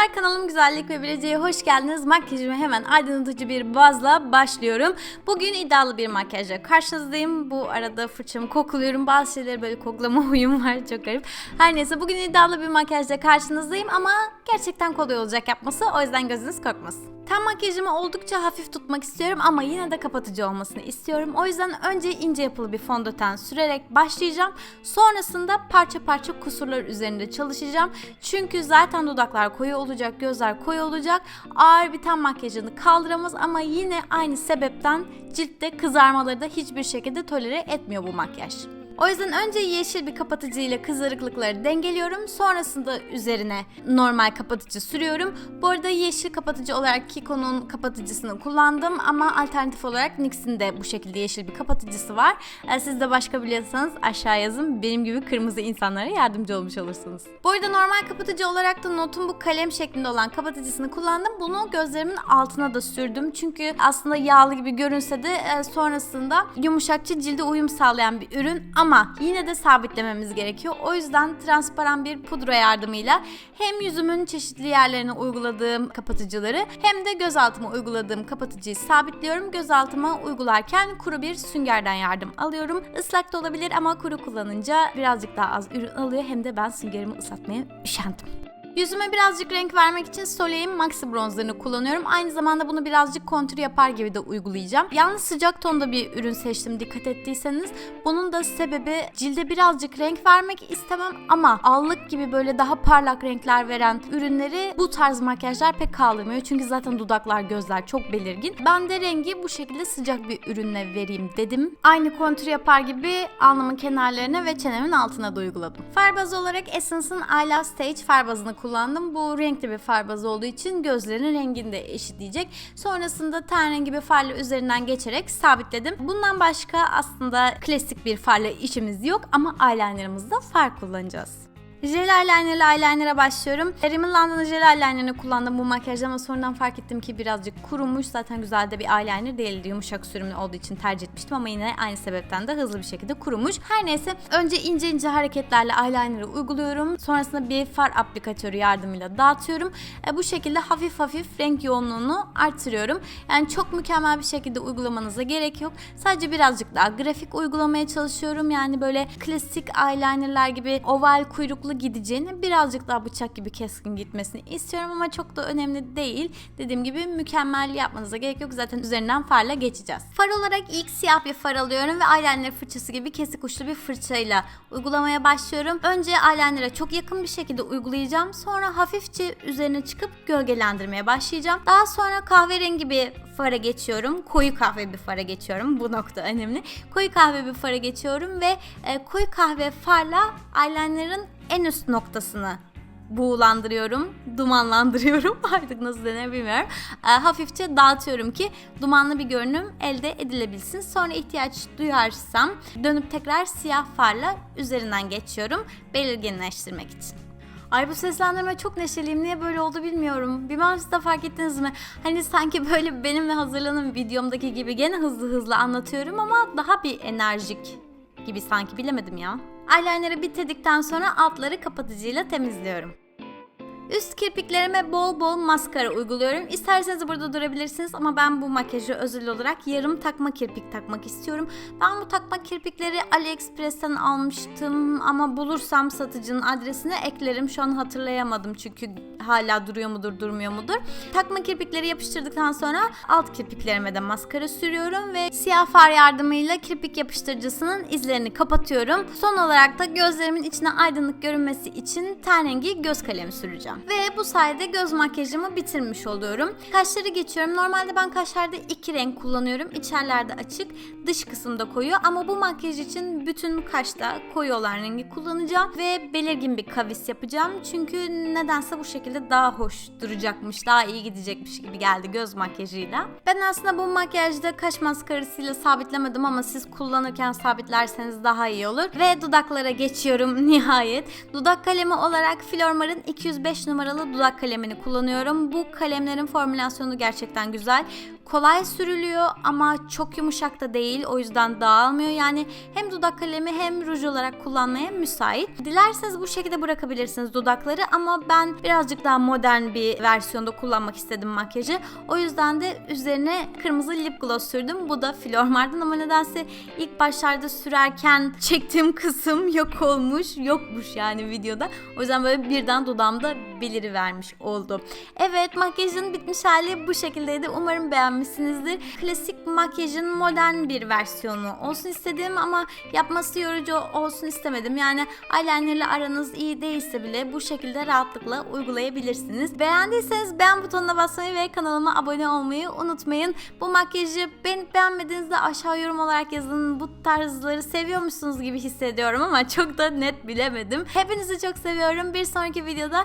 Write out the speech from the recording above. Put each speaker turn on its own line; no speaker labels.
Merhabalar kanalım Güzellik ve Bileceğe hoş geldiniz. Makyajımı hemen aydınlatıcı bir bazla başlıyorum. Bugün iddialı bir makyajla karşınızdayım. Bu arada fırçamı kokluyorum. Bazı şeyleri böyle koklama huyum var çok garip. Her neyse bugün iddialı bir makyajla karşınızdayım ama gerçekten kolay olacak yapması. O yüzden gözünüz korkmasın. Ten makyajımı oldukça hafif tutmak istiyorum ama yine de kapatıcı olmasını istiyorum. O yüzden önce ince yapılı bir fondöten sürerek başlayacağım. Sonrasında parça parça kusurlar üzerinde çalışacağım. Çünkü zaten dudaklar koyu olacak, gözler koyu olacak. Ağır bir ten makyajını kaldıramaz ama yine aynı sebepten ciltte kızarmaları da hiçbir şekilde tolere etmiyor bu makyaj. O yüzden önce yeşil bir kapatıcı ile kızarıklıkları dengeliyorum. Sonrasında üzerine normal kapatıcı sürüyorum. Bu arada yeşil kapatıcı olarak Kiko'nun kapatıcısını kullandım ama alternatif olarak NYX'in de bu şekilde yeşil bir kapatıcısı var. Eğer siz de başka biliyorsanız aşağı yazın. Benim gibi kırmızı insanlara yardımcı olmuş olursunuz. Bu arada normal kapatıcı olarak da Not'un bu kalem şeklinde olan kapatıcısını kullandım. Bunu gözlerimin altına da sürdüm. Çünkü aslında yağlı gibi görünse de e, sonrasında yumuşakçı cilde uyum sağlayan bir ürün ama yine de sabitlememiz gerekiyor. O yüzden transparan bir pudra yardımıyla hem yüzümün çeşitli yerlerine uyguladığım kapatıcıları hem de göz altıma uyguladığım kapatıcıyı sabitliyorum. Göz altıma uygularken kuru bir süngerden yardım alıyorum. Islak da olabilir ama kuru kullanınca birazcık daha az ürün alıyor. Hem de ben süngerimi ıslatmaya üşendim. Yüzüme birazcık renk vermek için Soleil'in Maxi bronzerını kullanıyorum. Aynı zamanda bunu birazcık kontür yapar gibi de uygulayacağım. Yalnız sıcak tonda bir ürün seçtim dikkat ettiyseniz. Bunun da sebebi cilde birazcık renk vermek istemem ama allık gibi böyle daha parlak renkler veren ürünleri bu tarz makyajlar pek kaldırmıyor. Çünkü zaten dudaklar, gözler çok belirgin. Ben de rengi bu şekilde sıcak bir ürünle vereyim dedim. Aynı kontür yapar gibi alnımın kenarlarına ve çenemin altına da uyguladım. Far bazı olarak Essence'ın Love Stage far bazını kullandım. Bu renkli bir far bazı olduğu için gözlerin rengini de eşitleyecek. Sonrasında ten rengi bir farla üzerinden geçerek sabitledim. Bundan başka aslında klasik bir farla işimiz yok ama eyelinerımızda far kullanacağız. Jel eyeliner ile eyeliner'a başlıyorum. Rimmel London jel eyeliner'ını kullandım bu makyajda ama sonradan fark ettim ki birazcık kurumuş. Zaten güzel de bir eyeliner değildi. Yumuşak sürümlü olduğu için tercih etmiştim ama yine aynı sebepten de hızlı bir şekilde kurumuş. Her neyse önce ince ince hareketlerle eyeliner'ı uyguluyorum. Sonrasında bir far aplikatörü yardımıyla dağıtıyorum. E, bu şekilde hafif hafif renk yoğunluğunu artırıyorum. Yani çok mükemmel bir şekilde uygulamanıza gerek yok. Sadece birazcık daha grafik uygulamaya çalışıyorum. Yani böyle klasik eyelinerlar gibi oval kuyruklu gideceğini birazcık daha bıçak gibi keskin gitmesini istiyorum ama çok da önemli değil. Dediğim gibi mükemmel yapmanıza gerek yok. Zaten üzerinden farla geçeceğiz. Far olarak ilk siyah bir far alıyorum ve eyeliner fırçası gibi kesik uçlu bir fırçayla uygulamaya başlıyorum. Önce eyeliner'a çok yakın bir şekilde uygulayacağım. Sonra hafifçe üzerine çıkıp gölgelendirmeye başlayacağım. Daha sonra kahverengi bir fara geçiyorum. Koyu kahve bir fara geçiyorum. Bu nokta önemli. Koyu kahve bir fara geçiyorum ve e, koyu kahve farla eyeliner'ın en üst noktasını buğulandırıyorum, dumanlandırıyorum artık nasıl denir bilmiyorum. E, hafifçe dağıtıyorum ki dumanlı bir görünüm elde edilebilsin. Sonra ihtiyaç duyarsam dönüp tekrar siyah farla üzerinden geçiyorum belirginleştirmek için. Ay bu seslendirme çok neşeliyim. Niye böyle oldu bilmiyorum. Bilmem siz de fark ettiniz mi? Hani sanki böyle benimle hazırlanan videomdaki gibi gene hızlı hızlı anlatıyorum ama daha bir enerjik gibi sanki bilemedim ya. Eyeliner'ı bitirdikten sonra altları kapatıcıyla temizliyorum. Üst kirpiklerime bol bol maskara uyguluyorum. İsterseniz burada durabilirsiniz ama ben bu makyajı özel olarak yarım takma kirpik takmak istiyorum. Ben bu takma kirpikleri AliExpress'ten almıştım ama bulursam satıcının adresine eklerim. Şu an hatırlayamadım çünkü hala duruyor mudur durmuyor mudur. Takma kirpikleri yapıştırdıktan sonra alt kirpiklerime de maskara sürüyorum ve siyah far yardımıyla kirpik yapıştırıcısının izlerini kapatıyorum. Son olarak da gözlerimin içine aydınlık görünmesi için ten rengi göz kalemi süreceğim. Ve bu sayede göz makyajımı bitirmiş oluyorum. Kaşları geçiyorum. Normalde ben kaşlarda iki renk kullanıyorum. İçerlerde açık, dış kısımda koyu ama bu makyaj için bütün kaşta koyu olan rengi kullanacağım ve belirgin bir kavis yapacağım. Çünkü nedense bu şekilde daha hoş duracakmış, daha iyi gidecekmiş gibi geldi göz makyajıyla. Ben aslında bu makyajda kaş maskarasıyla sabitlemedim ama siz kullanırken sabitlerseniz daha iyi olur. Ve dudaklara geçiyorum nihayet. Dudak kalemi olarak Flormar'ın 205 numaralı dudak kalemini kullanıyorum. Bu kalemlerin formülasyonu gerçekten güzel. Kolay sürülüyor ama çok yumuşak da değil. O yüzden dağılmıyor. Yani hem dudak kalemi hem ruj olarak kullanmaya müsait. Dilerseniz bu şekilde bırakabilirsiniz dudakları ama ben birazcık daha modern bir versiyonda kullanmak istedim makyajı. O yüzden de üzerine kırmızı lip gloss sürdüm. Bu da Flormar'dan ama nedense ilk başlarda sürerken çektiğim kısım yok olmuş. Yokmuş yani videoda. O yüzden böyle birden dudağımda beliri vermiş oldu. Evet makyajın bitmiş hali bu şekildeydi. Umarım beğenmişsinizdir. Klasik makyajın modern bir versiyonu olsun istedim ama yapması yorucu olsun istemedim. Yani eyelinerle aranız iyi değilse bile bu şekilde rahatlıkla uygulayabilirsiniz. Beğendiyseniz beğen butonuna basmayı ve kanalıma abone olmayı unutmayın. Bu makyajı beğenip beğenmediğinizde aşağı yorum olarak yazın. Bu tarzları seviyor musunuz gibi hissediyorum ama çok da net bilemedim. Hepinizi çok seviyorum. Bir sonraki videoda